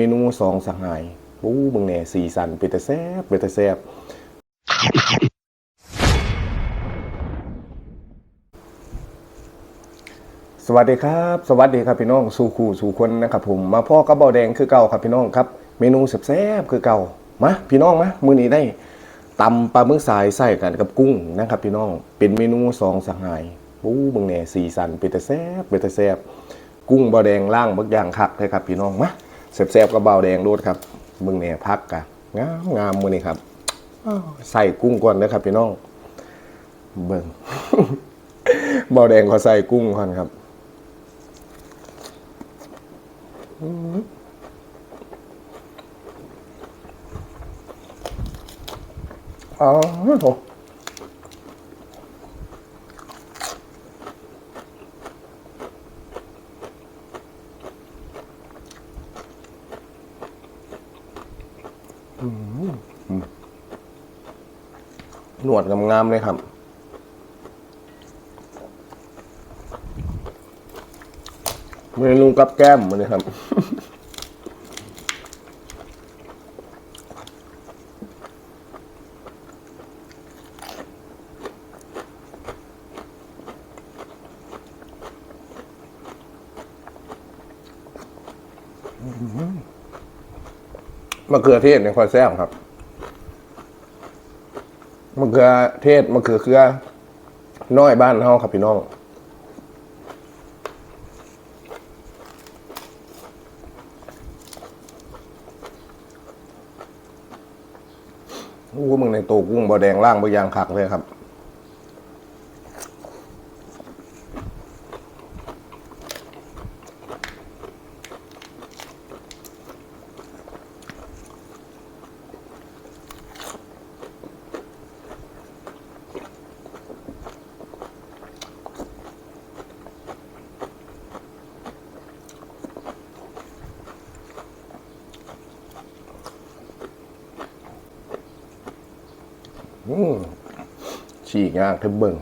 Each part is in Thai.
เมนูสองสหายปู้มึงแหน่สีสันเป็นแต่แซ่บเป็นแต่แซ่บสวัสดีครับ สวัสดีครับพี่น้องสู่คู่สู่คนนะครับผมมาพ่อกระเบาแดงคือเก่าครับพี่น้องครับ เมนูแซ่บๆคือเก่ามาพี่น้องมามื้อนี้ได้ตำปลาหมึกสายใส่กันกับกุ้งนะครับพี่น้องเป็นเมนูสองสหายปู้มึงแหน่สีสันเป็นแต่แซ่บเป็นแต่แซ่บกุ้งเบาแดงล่างบักอย่างคักเลยครับพี่น้องมา แซ่บๆกับเบาแดงโดดครับมึงเนี่ยพักกะงามงามมือนี่ครับใส่กุ้งก่อนนะครับพี่น้องเบิ่งเบาแดงเขาใส่กุ้งก่อนครับอื้ออ๋อโถ หนวดงามๆเลยครับ เมนูกับแก้มมันเลยครับม มะเขือเทศในคอยแซ่บครับมะเขือเทศมะเขือเครือน้อยบ้านเฮาครับพี่น้องอู้มึงในโตวกุ้งบอแดงล่างบอยางขักเลยครับ ฉีกงางทึบเบิ่ง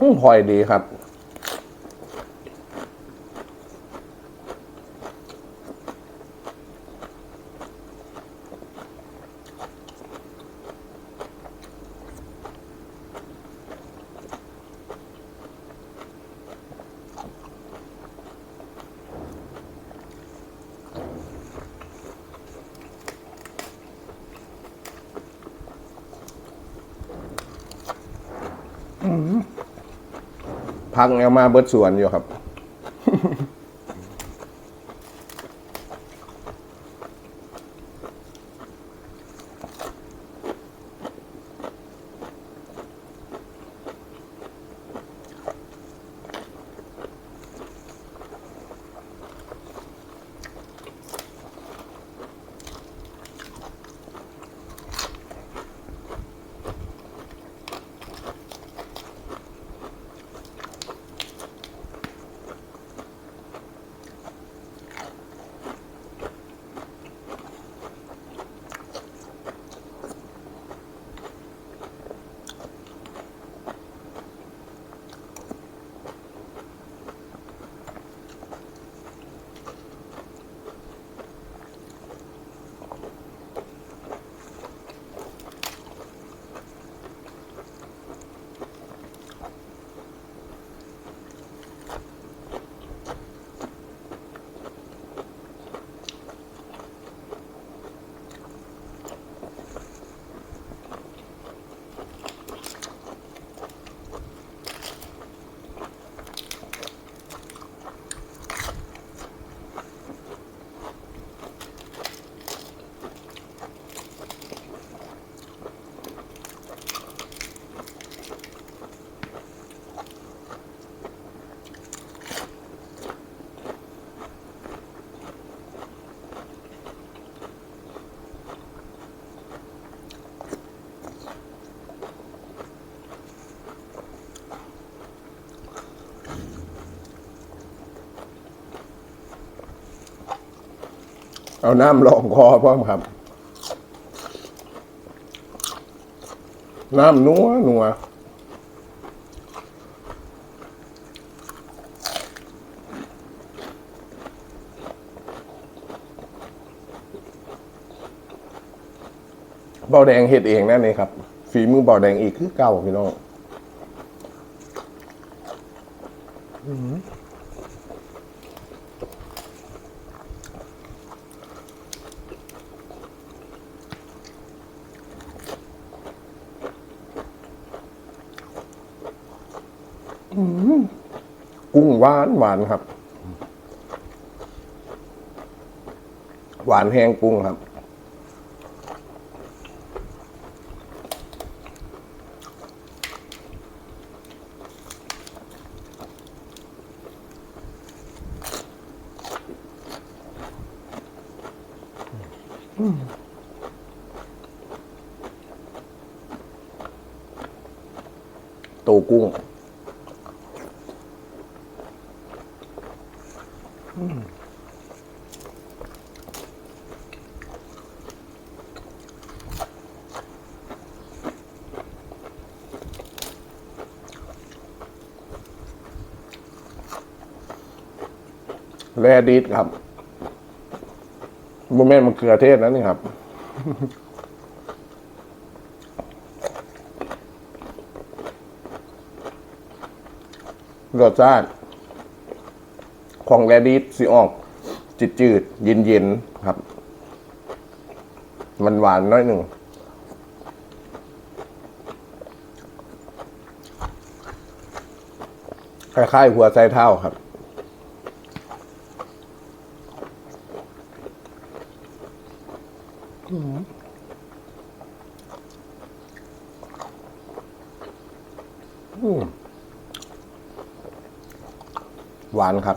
อืมพลอยดีครับ พักเอามาเบิดส่วนอยู่ครับ เอาน้ำรองคอพร้อมครับ น้ำนัวนัวเบาแดงเห็ดเองนั่นเองครับ ฝีมือเบาแดงอีกคือเก่าพี่น้อง กุ้งหวานหวานครับ หวานแห้งกุ้งครับตัวกุ้ง แรดิสครับโมเมนต์มันเกลือเทศนะนี่ครับ รสชาติของแรดิสสิออก จืดจืดเย็นเย็นครับ มันหวานน้อยหนึ่งคล้ายๆหัวใจเท้าครับ หวานครับ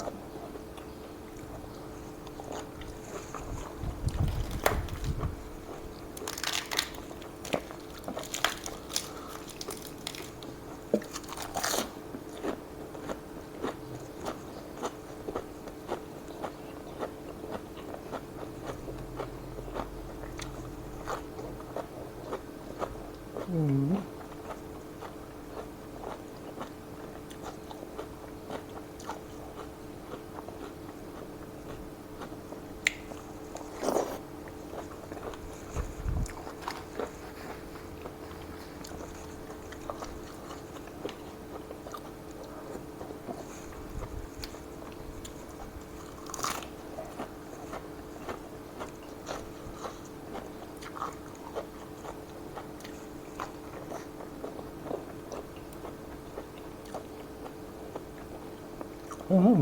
อื้อ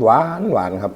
หวานหวานครับ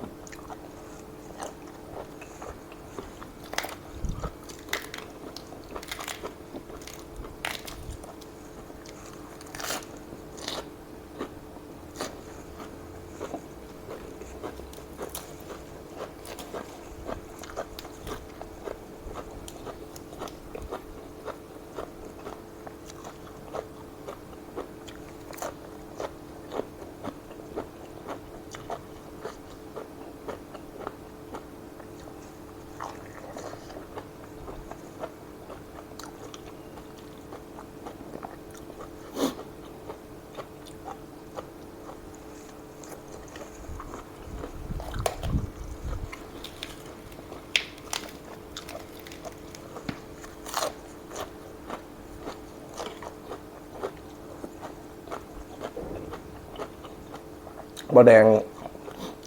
บะแดง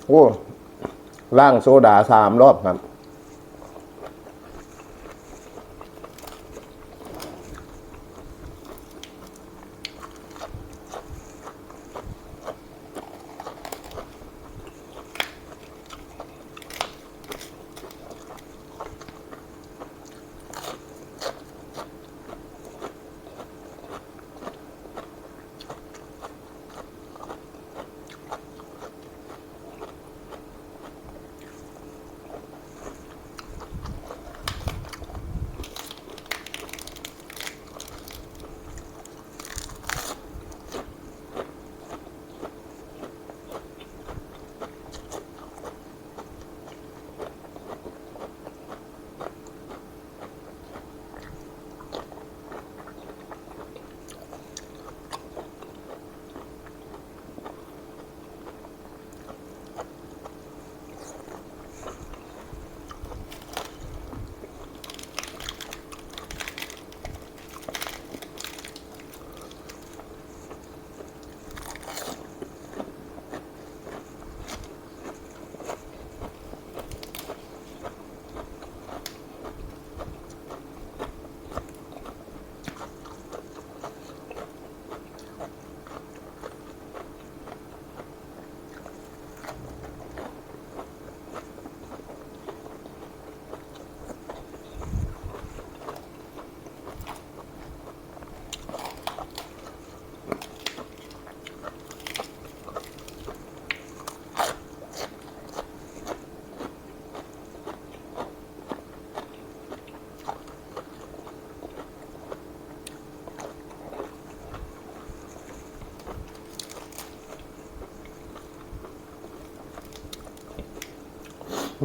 โอ้ล่างโซดาสามรอบครับ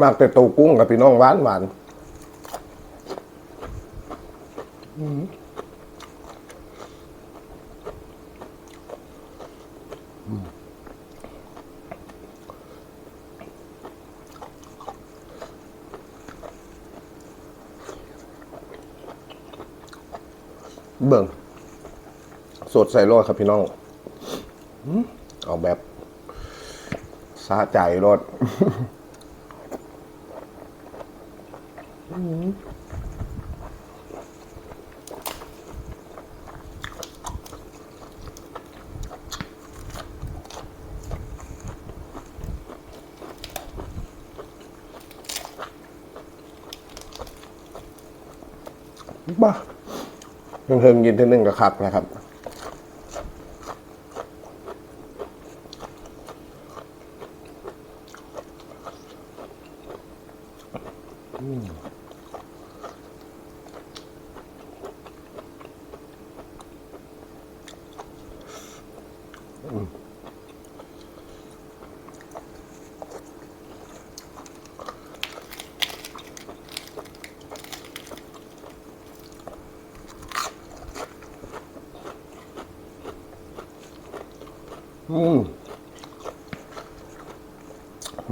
มากแต่โตวกุ้งกับพี่น้องหวานหวานเบิ่งสดใส่รสครับพี่น้องอืมเอาแบบสะใจรส บ้าเพิ่งเพิ่งยินเท่านึงกับคักนะครับ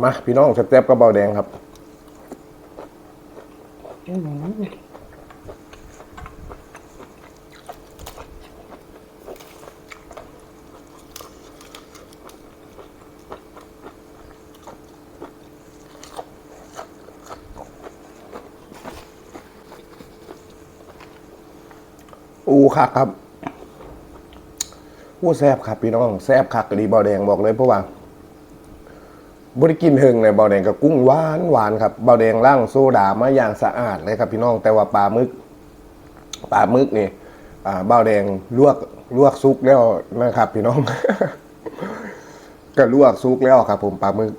มาพี่น้องแซ่บๆกระเบาแดงครับอูคักครับ อู้แซบครับพี่น้องแซบคักกะดีบอแดงบอกเลยเพราะว่าบริกินเฮงเลยบอแดงกับกุ้งหวานหวานครับบอแดงล่างโซดามาอย่างสะอาดเลยครับพี่น้องแต่ว่าปลาหมึกปลาหมึกนี่อ่าบอแดงลวกลวกซุกแล้วนะครับ พี่น้อง ก็ลวกซุกแล้วครับ ผมปลาหมึก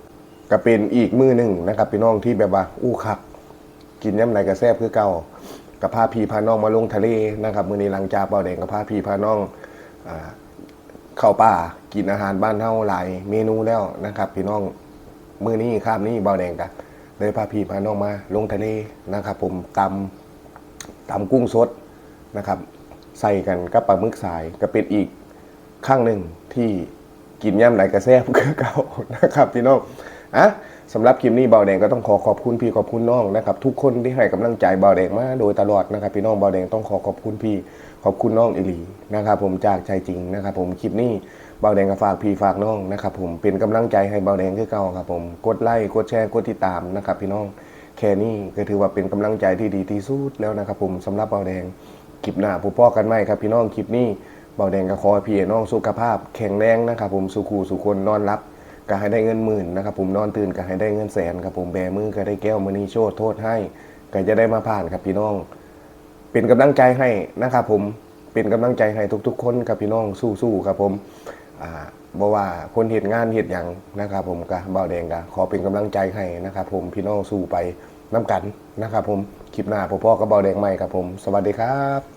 ก็เป็นอีกมือหนึ่งนะครับ พี่น้องที่แบบว่าอู้คักกินย่ำไรก็แซบคือเก่ากับพาพีพาน้องมาลงทะเลนะครับ มือนี้หลังจากเบาแดงกับพาพีพาน้องอ่า เข้าป่ากินอาหารบ้านเฮาหลายเมนูแล้วนะครับ พี่น้องมือนี้ข้ามนี้เบาแดงกันเลยพาพี่พาน้องมาลงทะเลนะครับ ผมตำตำกุ้งสดนะครับ ใส่กันกับปลาหมึกสายก็เป็นอีกข้างหนึ่งที่กินย่ำไหนกระแซบคือเก่านะครับพี่น้องอะสำหรับคลิปนี้เบาแดงก็ต้องขอขอบคุณพี่ขอบคุณน้องนะครับ ทุกคนที่ให้กำลังใจเบาแดงมาโดยตลอดนะครับ พี่น้องเบาแดงต้องขอขอบคุณพี่ ขอบคุณน้องอิลีนะครับผมจากใจจริงนะครับผมคลิปนี้เบาแดงก็ฝากพี่ฝากน้องนะครับผมเป็นกำลังใจให้เบาแดงคือเก่าครับผมกดไลค์กดแชร์กดติดตามนะครับพี่น้องแค่นี้ก็ถือว่าเป็นกำลังใจที่ดีที่สุดแล้วนะครับผมสำหรับเบาแดงคลิปหน้าผู้พ่อกันไหมครับพี่น้องคลิปนี้เบาแดงก็ขอพี่น้องสุขภาพ แข็งแรงนะครับผมสุขูสุคนนอนรับก็ให้ได้เงินหมื่นนะครับผมนอนตื่นก็ให้ได้เงินแสนครับผมแบมือก็ได้แก้วมณีโชดโทษให้ก็จะได้มาผ่านครับพี่น้อง เป็นกำลังใจให้นะครับผมเป็นกำลังใจให้ทุก ๆ คนครับพี่น้องสู้ๆครับผมอ่าบอกว่าคนเหตุงานเหตุอย่างนะครับ ผมกับเบาแดงก็ขอเป็นกำลังใจให้นะครับผมพี่น้องสู้ไปน้ำกันนะครับผมคลิปหน้าพ่อพ่อกับบ่าวแดงใหม่ครับผม สวัสดีครับ